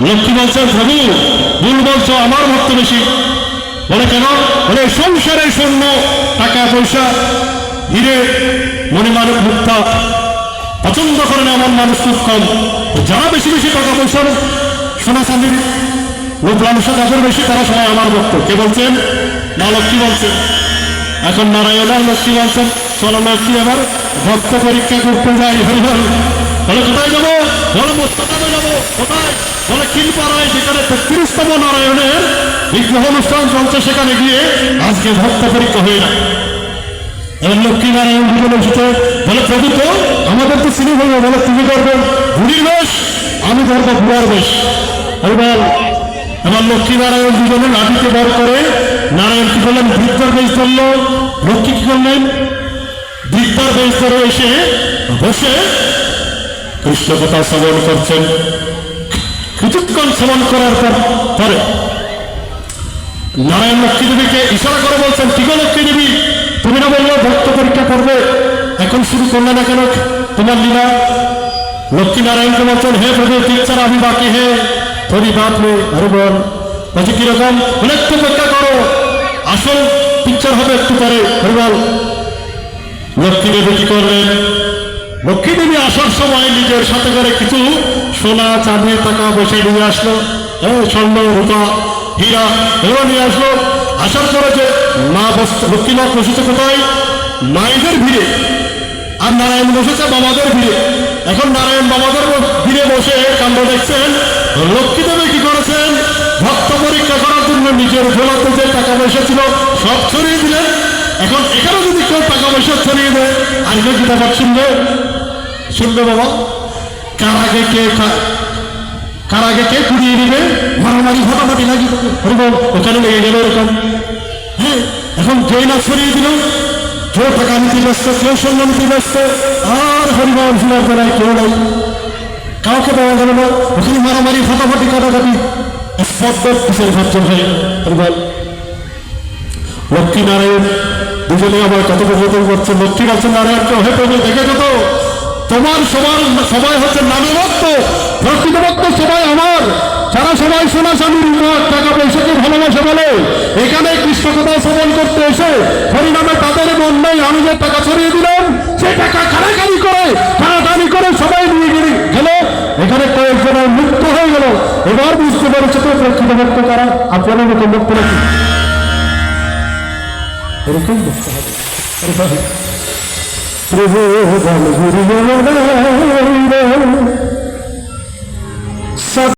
লক্ষ্মী বলছেন প্রভু, ভুল বলছো, আমার ভক্ত বেশি। বলে, কেন? বলে সংসারে শূন্য টাকা, পয়সা, হিরে মণিমানব মুক্তা, পছন্দ করেন এমন মানুষ খুব কম। যারা বেশি বেশি টাকা, পয়সা, সোনা, চাঁদির লোক লালসা যাদের বেশি, তারা সবাই আমার ভক্ত। কে বলছেন? না লক্ষ্মী বলছেন। এখন নারায়ণার লক্ষ্মী বলছেন, চলো লক্ষ্মী আবার ভক্ত পরীক্ষা করতে যাই হরিহর। বলে, কোথায় বলে মোস্তাফাতে যাব, কোথায়? বলে কিনপাড়ায় যেখানে তেত্রিশতম নারায়ণের বিগ্রহ অনুষ্ঠান চলছে, সেখানে গিয়ে আজকে ভক্ত পরীক্ষা হয়ে না এবার লক্ষ্মী নারায়ণ দুজন এসেছে। বলে প্রভু আমাদের তো চিনি হইবে বলে তুমি করবে বুড়ির বেশ, আমি করব বুড়ার বেশ। এবার এবার লক্ষ্মী নারায়ণ দুজনে লাঠিতে বার করে নারায়ণ কি করলেন? বৃদ্ধার বেশ ধরলো। লক্ষ্মী কি করলেন? বৃদ্ধার বেশ ধরে এসে বসে কথা শ্রবণ করছেন। কিছুক্ষণ শ্রবণ করার পর পরে নারায়ণ লক্ষ্মী দেবীকে ইশারা করে বলছেন, কি গো লক্ষ্মী দেবী তুমি না বললে ভক্ত পরীক্ষা করবে এখন শুরু করলে না কেন? তোমার লীলা? লক্ষ্মী নারায়ণকে বলছেন, হে প্রভু পিকচার আমি বাকি হে থরি বাপ রে আরে বল বলছে, কীরকম? বলে একটু অপেক্ষা করো। আসল পিকচার হবে একটু পরে আরে বল লক্ষ্মী দেবী কি করলেন? লক্ষ্মী দেবী আসার সময় নিজের সাথে করে কিছু সোনা চাঁদি টাকা বসে নিয়ে আসলো হ্যাঁ স্বর্ণ রূপা, হীরা এগুলো নিয়ে আসলো। আসার পরে যে মা লক্ষ্মী মা বসেছে কোথায়? মায়েদের ভিড়ে। আর নারায়ণ বসেছে বাবাদের ভিড়ে। এখন নারায়ণ বাবাদের ভিড়ে বসে কাণ্ড দেখছেন। লক্ষ্মী দেবী কি করেছেন? ভক্ত পরীক্ষা করার জন্য নিজের ভোলাতে যে টাকা পয়সা ছিল সব ছড়িয়ে দিলেন। এখন এখানে যদি কেউ টাকা পয়সা ছড়িয়ে দেয়, আর কেউ কি ব্যাপার শুনবে? শুনবে বাবা? কার আগে কে কার আগে কে কুড়িয়ে দিবে? মারামারি ফাটাফাটি লাগি হরিবল ওখানে লেগে গেল এরকম। হ্যাঁ এখন যেই না ছড়িয়ে দিল কেউ টাকা নিতে ব্যস্ত কেউ স্বর্ণ নিতে ব্যস্ত, আর হরিবল শোনার বেলায় কেউ নাই। কাউকে পাওয়া গেল না। ওখানে মারামারি ফাটাফাটি কাটাকাটি স্পর্ধ কিসের ভাই? হরিবল লক্ষ্মী নারায়ণ দুজনে আবার কথোপকথন করছে লক্ষ্মী আছে নারায়ণকে হে প্রভু দেখেছ তো তোমার সবার সবাই হচ্ছে নামে ভক্ত প্রকৃত সবাই আমার। যারা সবাই সোনা স্বামীর টাকা পয়সাকে ভালোবাসে বলে, এখানে কৃষ্ণ কথা শ্রবণ করতে এসে হরিনামে তাদের মন নেই, আমি যে টাকা ছড়িয়ে দিলাম, সে টাকা কারাকারি করে টানাটানি করে সবাই নিয়ে গেলে, গেল। এখানে কয়েকজনের মুক্ত হয়ে গেল। এবার বুঝতে পেরেছে তো প্রকৃত ভক্ত কারা? আপনাদের মতো মুক্ত নাকি এরকম দেখতে হবে। প্রভু গুরু